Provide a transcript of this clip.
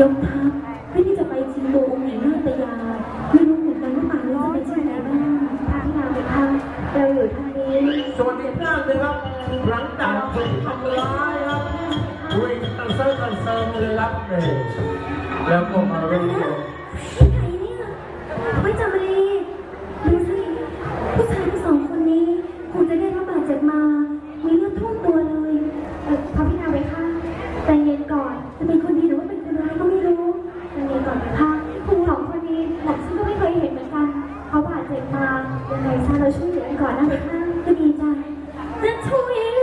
ยกทัพเพื่อที่จะไปชิงตัวองค์หญิงนาตยาไม่รู้เหมือนกันว่าป่านนี้จะเป็นเช่นไรบ้างทางเราไปทางเราอยู่ทางนี้สวัสดีท่านเลยครับ หลังจากถูกทำร้ายครับวิ่งกันเซิร์ฟกันเซิร์ฟเลยรับเลยแล้วก็มาเรีย ที่ไหนเนี่ยไม่จำรีดูสิผู้ชายทั้งสองคนนี้คงจะได้รับบาดเจ็บมา มีเลือดท่วมตัวเลย เออพระพี่นางไปค่ะใจเย็นก่อน จะเป็นคนดีหรือว่าเป็นคนร้ายก็ไม่รู้ ใจเย็นก่อนไปค่ะคุณสองคนนี้หลังฉันก็ไม่เคยเห็นเหมือนกัน เขาบาเจ็บมายังไงซะเราช่วยเหลือกันก่อนนะไปค่ะก็ดีใจจะช่วย